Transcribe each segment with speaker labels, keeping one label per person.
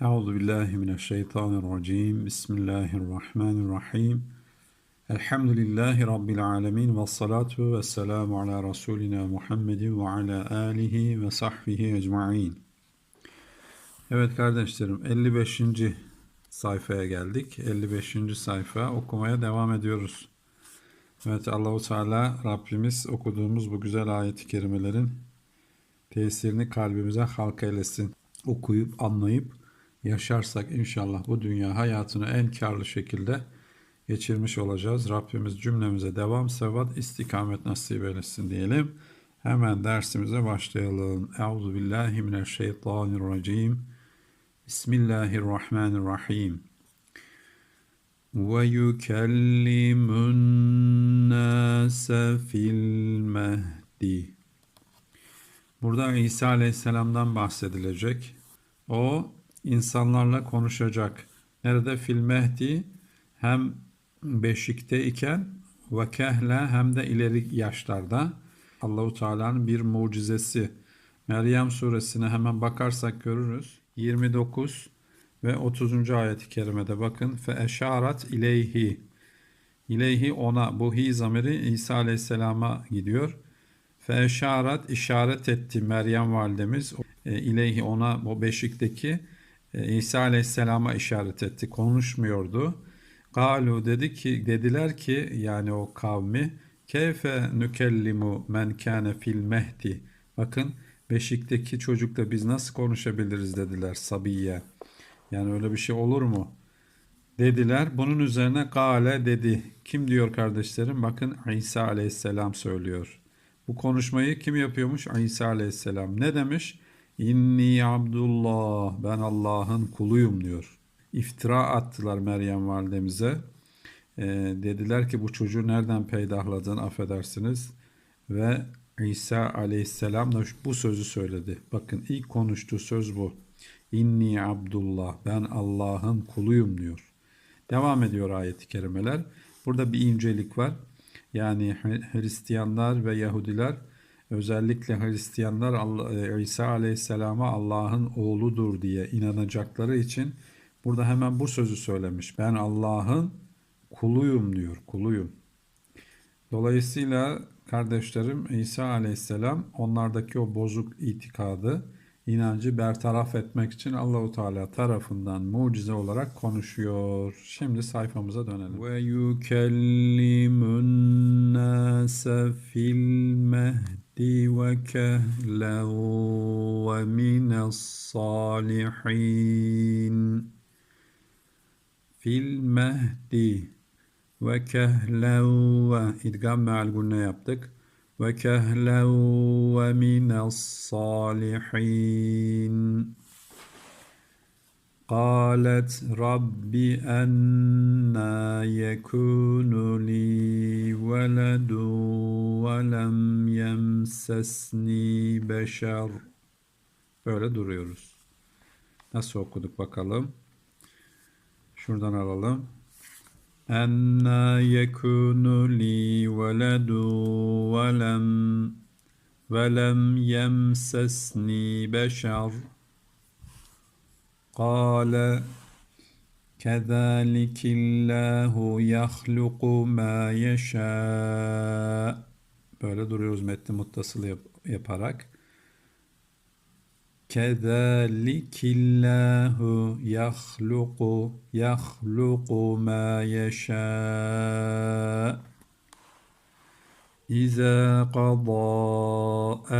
Speaker 1: Euzu billahi mineşşeytanirracim. Bismillahirrahmanirrahim. Elhamdülillahi rabbil alamin ve salatu vesselamu ala rasulina Muhammedin ve ala alihi ve sahbihi ecmaîn. Evet kardeşlerim 55. sayfaya geldik. 55. sayfa okumaya devam ediyoruz. Evet Allahu Teala Rabbimiz okuduğumuz bu güzel ayet-i kerimelerin tesirini kalbimize halk eylesin. Okuyup anlayıp yaşarsak inşallah bu dünya hayatını en karlı şekilde geçirmiş olacağız. Rabbimiz cümlemize devam, sevat, istikamet nasip eylesin diyelim. Hemen dersimize başlayalım. Euzu billahi mineşşeytanirracim. Bismillahirrahmanirrahim. Yukellimun nase fil mehdi. Burada İsa Aleyhisselam'dan bahsedilecek. O insanlarla konuşacak. Nerede? Fil Mehdi hem beşikte iken ve kehle hem de ileri yaşlarda Allahu Teala'nın bir mucizesi. Meryem suresine hemen bakarsak görürüz. 29 ve 30. ayet-i kerimede bakın. Fe eşarat ileyhi. İleyhi ona bu hi zamiri İsa Aleyhisselam'a gidiyor. Fe eşarat işaret etti Meryem validemiz. E, ileyhi ona o beşikteki İsa Aleyhisselam'a işaret etti. Konuşmuyordu. Galu dedi ki dediler ki yani o kavmi keyfe nükellimu men kâne fil mehdi. Bakın beşikteki çocukla biz nasıl konuşabiliriz dediler Sabiye. Yani öyle bir şey olur mu? Dediler. Bunun üzerine gale dedi. Kim diyor kardeşlerim? Bakın İsa Aleyhisselam söylüyor. Bu konuşmayı kim yapıyormuş? İsa Aleyhisselam. Ne demiş? İnni Abdullah, ben Allah'ın kuluyum diyor. İftira attılar Meryem validemize. E, dediler ki bu çocuğu nereden peydahladın affedersiniz. Ve İsa aleyhisselam da bu sözü söyledi. Bakın ilk konuştuğu söz bu. İnni Abdullah, ben Allah'ın kuluyum diyor. Devam ediyor ayet-i kerimeler. Burada bir incelik var. Yani Hristiyanlar ve Yahudiler özellikle Hristiyanlar e, İsa Aleyhisselam'a Allah'ın oğludur diye inanacakları için burada hemen bu sözü söylemiş. Ben Allah'ın kuluyum diyor, kuluyum. Dolayısıyla kardeşlerim İsa Aleyhisselam onlardaki o bozuk itikadı, inancı bertaraf etmek için Allahu Teala tarafından mucize olarak konuşuyor. Şimdi sayfamıza dönelim. Ve yukellimun nase fil mehdi وكهلا ومن الصالحين. في المهد وكهلا وإدغام مع yaptık وكهلا ومن الصالحين. قالت رب أنا يكون لي ولد ولم يمسسني beşer. Böyle duruyoruz. Nasıl okuduk bakalım. Şuradan alalım. Enna yekunu li veledu velem velem yemsesni beşer. قال كذلك الله يخلق ما يشاء böyle duruyoruz metni muttasıl yap yaparak kezalikullahu yahluqu yahluqu ma yasha Qada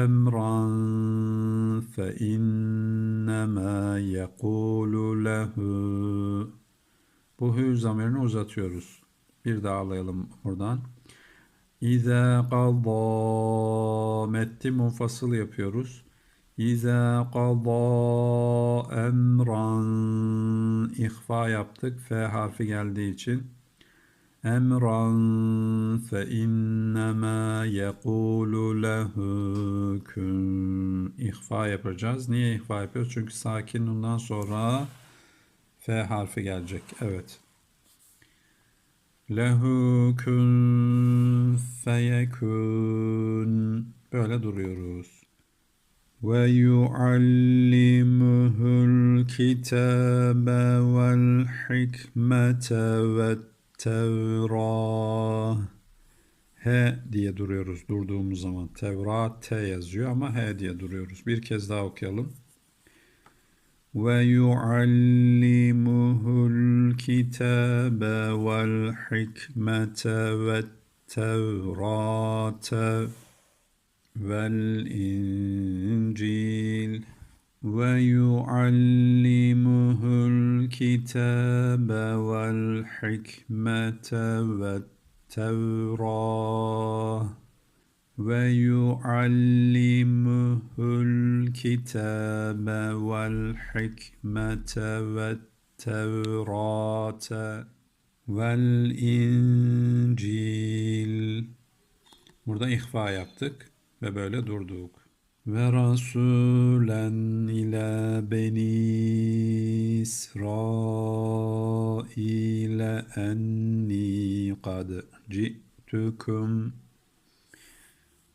Speaker 1: emran fe innema yekulu lehu Bu hü zamirini uzatıyoruz. Bir daha alayalım buradan. İza qada metti munfasıl yapıyoruz. İza qada emran ihfa yaptık. F harfi geldiği için emran fe innema yekulu lehu kun ihfa yapacağız. Niye ihfa yapıyoruz? Çünkü sakin ondan sonra F harfi gelecek. Evet. Lehu kun feyekun böyle duruyoruz. ويعلمه الكتاب والحكمة Tevra H diye duruyoruz durduğumuz zaman. Tevra T yazıyor ama H diye duruyoruz. Bir kez daha okuyalım. Ve yuallimuhul kitabe vel hikmete ve tevrate vel incil. ويعلمه الكتاب والحكمة والتوراة ويعلمه الكتاب والحكمة والتوراة والإنجيل Burada ihfa yaptık ve böyle durduk. Ve rasulen ila beni İsrail enni kad ci'tukum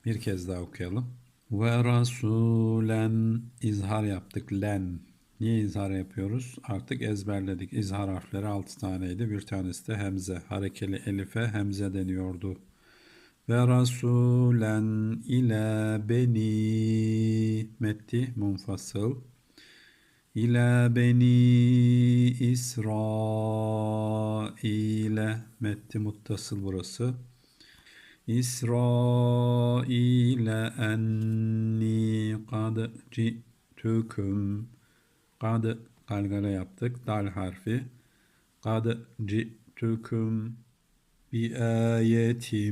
Speaker 1: bir kez daha okuyalım. Ve rasulen izhar yaptık. Len. Niye izhar yapıyoruz? Artık ezberledik. İzhar harfleri 6 taneydi. Bir tanesi de hemze. Harekeli elife hemze deniyordu. Ve rasulen ila beni metti munfasıl. İlâ beni İsrail'e metti muttasıl burası. İsrail'e enni kad ci'tüküm kad galgala yaptık. Dal harfi. Kad ci'tüküm بآية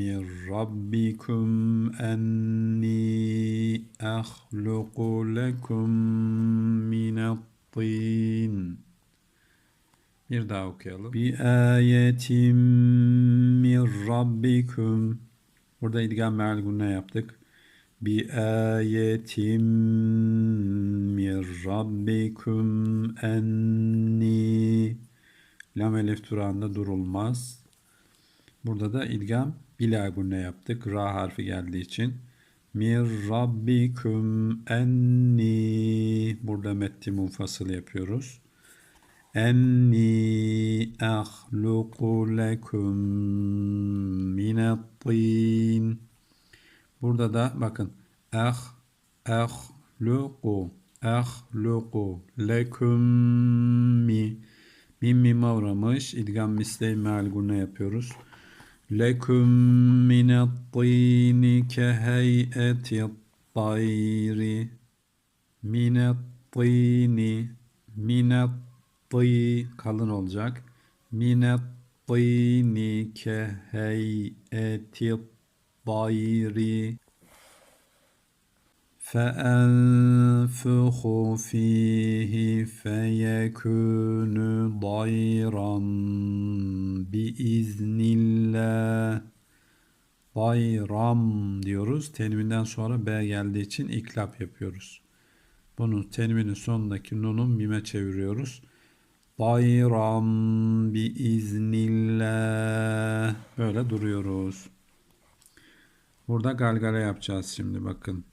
Speaker 1: من ربكم أني أخلق لكم من الطين Bir daha okuyalım. Bi ayetim min rabbikum. Burada idgam meal ne yaptık. Bi ayetim min rabbikum enni Lam elif durağında durulmaz. Burada da idgam bila gunne yaptık. Ra harfi geldiği için. Mir rabbikum enni burada metti munfasıl yapıyoruz. Enni ahluku lekum minettin Burada da bakın ah ahluku ahluku lekum mi mim mim uğramış. İdgam misle meal yapıyoruz. لكم من الطين كهيئة الطير من الطين من الطي kalın olacak. من الطين كهيئة الطير فأنفخ فيه فيكون ضيرا biiznillah bayram diyoruz. Tenvinden sonra B geldiği için iklap yapıyoruz. Bunu tenvinin sonundaki nunu mime çeviriyoruz. Bayram biiznillah böyle duruyoruz. Burada galgala yapacağız şimdi bakın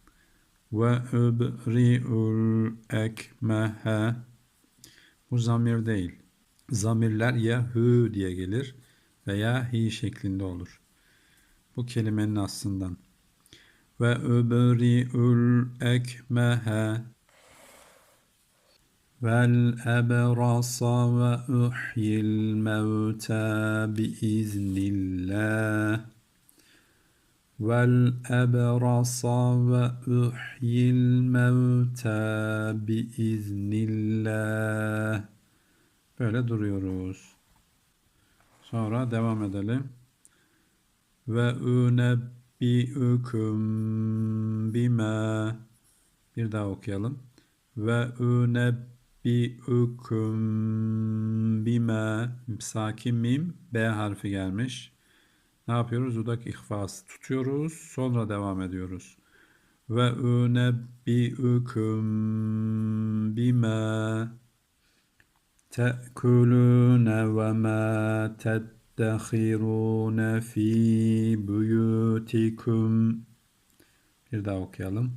Speaker 1: ve übri'ül ekmehe bu zamir değil. Zamirler ya hü diye gelir veya hi şeklinde olur. Bu kelimenin aslından. Ve übri'ül ekmehe vel ebrasa ve uhyil mevta biiznillah والأبرص وأحيي الموتى biiznillah. Böyle duruyoruz. Sonra devam edelim. Ve unebbiukum bima bir daha okuyalım. Ve unebbiukum bima sakin mim B harfi gelmiş. Ne yapıyoruz? Dudak ihfası tutuyoruz. Sonra devam ediyoruz. Ve unebbiukum bima te'kulune ve ma teddehirune fi buyutikum bir daha okuyalım.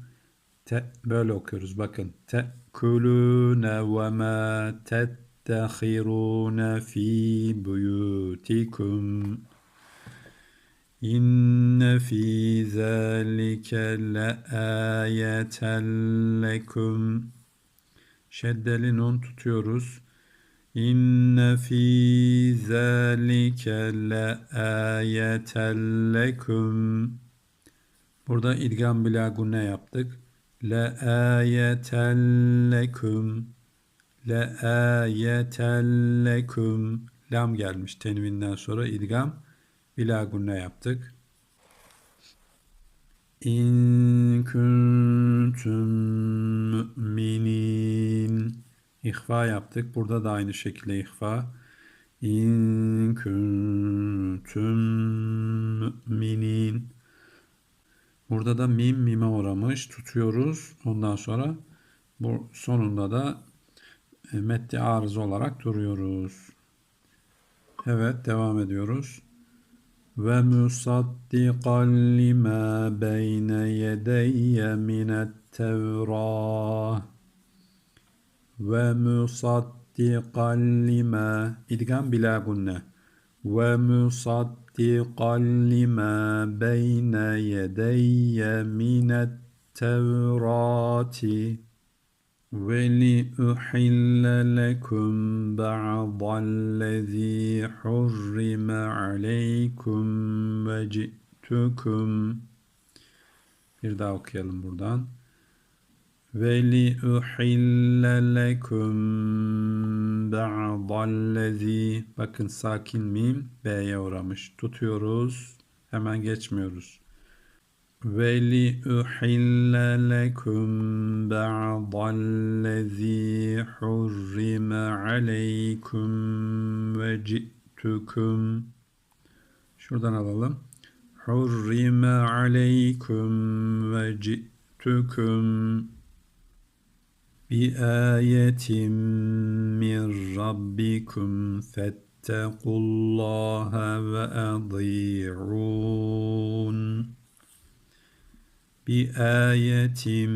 Speaker 1: Te böyle okuyoruz bakın. Tekulune ve ma tettehirune fi buyutikum. İnne fi zalike leayeten lekum. Şeddeli nun tutuyoruz. İnne fi zalike leayeten lekum. Burada idgam bila gunne yaptık. Le ayeten lekum. Le ayeten lekum. Lam gelmiş tenvinden sonra idgam bila gunne yaptık. İn kuntum mu'minin. İhfa yaptık. Burada da aynı şekilde ihfa. İn kuntum mu'minin. Burada da mim mime uğramış. Tutuyoruz. Ondan sonra bu sonunda da e, metni arız olarak duruyoruz. Evet devam ediyoruz. ومصدقا لما بين يدي من التوراة. ومصدقا لما إدغام بلا قلنا. ومصدقا لما بين يدي من التوراة. ولأحل لكم بعض الذي hurrime aleykum ve ci'tukum bir daha okuyalım buradan. Li uhille lekum ba'dallezî bakın sakin mim B'ye uğramış. Tutuyoruz. Hemen geçmiyoruz. Ve li uhille lekum ba'dallezî hurrime aleykum ve ci'tukum Şuradan alalım. Hurrime aleykum ve ci'tukum بآية من ربكم فاتقوا الله وأطيعون بآية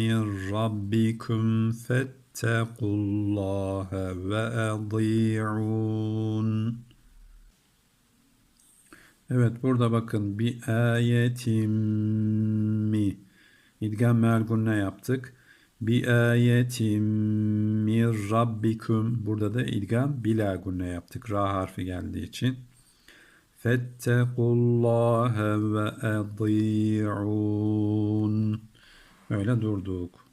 Speaker 1: من ربكم فاتقوا الله وأطيعون Evet burada bakın bir ayetim mi idgam meal ne yaptık? Bi ayetim mir rabbikum. Burada da idgam bila gunne yaptık. Ra harfi geldiği için. Fettekullaha ve adi'un. Öyle durduk.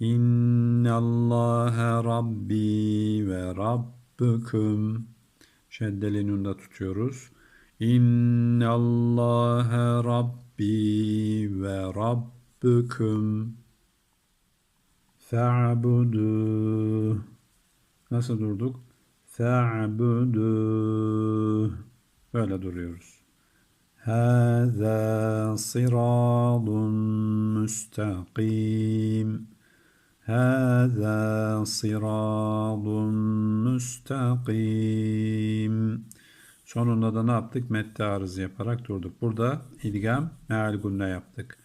Speaker 1: İnnallaha rabbi ve rabbukum. Şeddeli nunda tutuyoruz. İnnallaha rabbi ve rabbukum. Fe'budu. Nasıl durduk? Fe'budu. Böyle duruyoruz. Hâzâ sıradun müstakim. Hâzâ sıradun müstakim. Sonunda da ne yaptık? Mette arız yaparak durduk. Burada idgam meal gunne yaptık.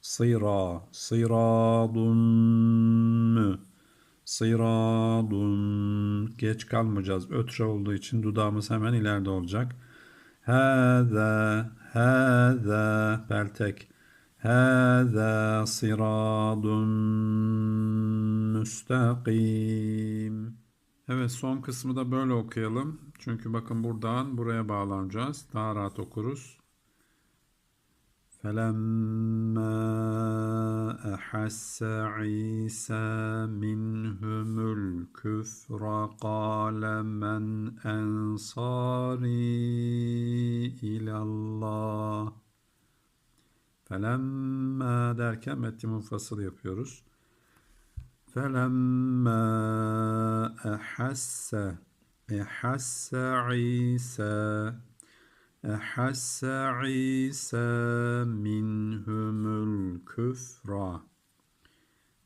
Speaker 1: Sıra, sıradun mü? Sıradun. Geç kalmayacağız. Ötre olduğu için dudağımız hemen ileride olacak. Hâzâ, hâzâ. Peltek. Hâzâ sıradun müstakim. Evet son kısmı da böyle okuyalım. Çünkü bakın buradan buraya bağlanacağız. Daha rahat okuruz. فلما أحس عيسى منهم الكفر قال من أنصاري إلى الله Felemma derken metni munfasıl yapıyoruz. Felemma ehasse ehasse İsa أحس عيسى منهم الكفر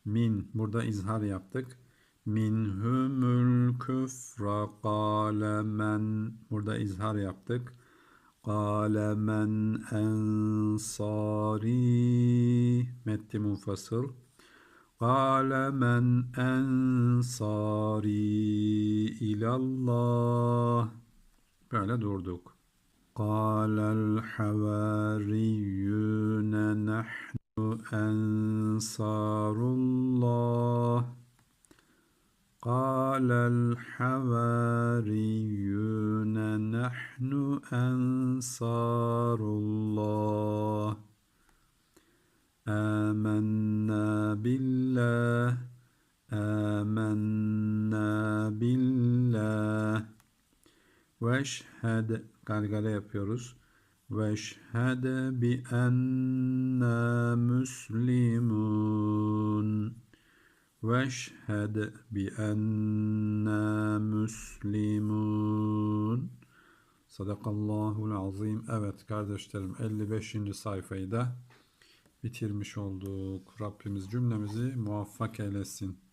Speaker 1: min burada izhar yaptık. Minhumul küfra kâle men burada izhar yaptık. قال من أنصاري مد منفصل قال من أنصاري إلى الله böyle durduk. قال الحواريون نحن أنصار الله. قال الحواريون نحن أنصار الله. آمنا بالله آمنا بالله. Veşhed gargara yapıyoruz. Veşhed bi enna müslimun. Veşhed bi enna müslimun. Sadakallahul azim. Evet kardeşlerim 55. sayfayı da bitirmiş olduk. Rabbimiz cümlemizi muvaffak eylesin.